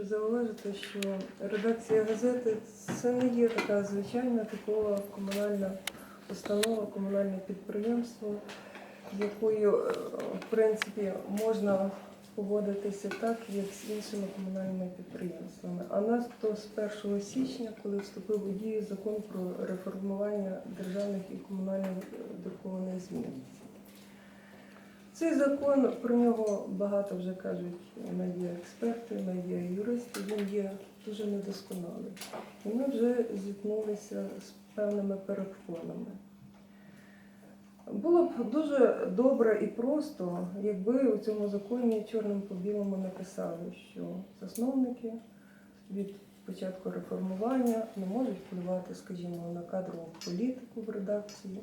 хочу зауважити, що редакція газети це не є така звичайна типова комунальна установа, комунальне підприємство, якою е, в принципі можна поводитися так, як з іншими комунальними підприємствами. А нас то з 1 січня, коли вступив у дію закон про реформування державних і комунальних е, друкованих ЗМІ. Цей закон про нього багато вже кажуть медіаексперти, медіаюристи. Він є дуже недосконалий. І ми вже зіткнулися з певними перепонами. Було б дуже добре і просто, якби у цьому законі чорним по білому написали, що засновники від початку реформування не можуть впливати, скажімо, на кадрову політику в редакції.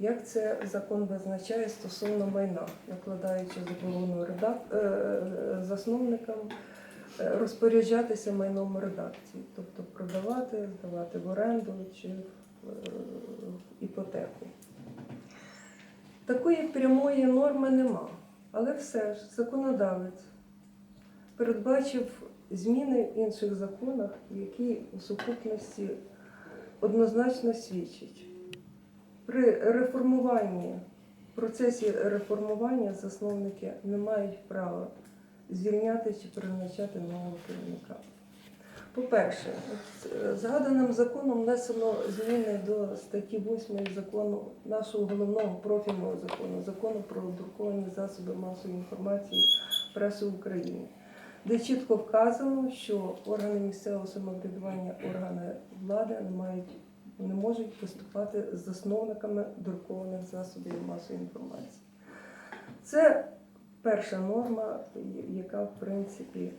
Як це закон визначає стосовно майна, накладаючи заборону е, е, засновникам е, розпоряджатися майном редакції, тобто продавати, здавати в оренду чи в іпотеку. Такої прямої норми нема, але все ж законодавець передбачив зміни в інших законах, які у сукупності однозначно свідчать. При реформуванні, в процесі реформування засновники не мають права звільняти чи призначати нового керівника. По-перше, е, згаданим законом внесено зміни до статті 8 закону нашого головного профільного закону, закону про друковані засоби масової інформації преси України, де чітко вказано, що органи місцевого самоврядування, органи влади не мають не можуть виступати з засновниками друкованих засобів масової інформації. Це перша норма, яка в принципі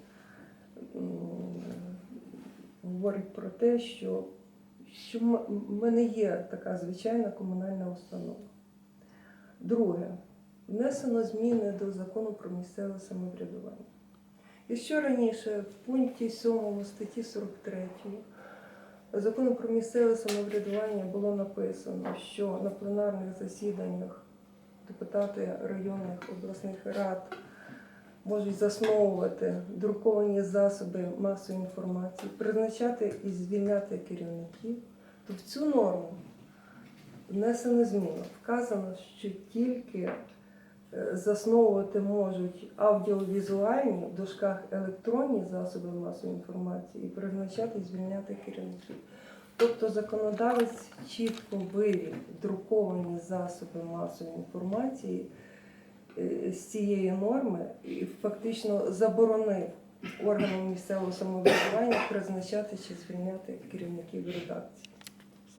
говорить про те, що, що м- ми не є така звичайна комунальна установа. Друге, внесено зміни до закону про місцеве самоврядування. Якщо раніше в пункті 7 статті 43 закону про місцеве самоврядування було написано, що на пленарних засіданнях депутати районних обласних рад можуть засновувати друковані засоби масової інформації, призначати і звільняти керівників, то в цю норму внесена зміна. Вказано, що тільки засновувати можуть аудіовізуальні в дужках електронні засоби масової інформації і призначати і звільняти керівників. Тобто законодавець чітко вивів друковані засоби масової інформації е, з цієї норми і фактично заборонив органам місцевого самоврядування призначати чи звільняти керівників редакції.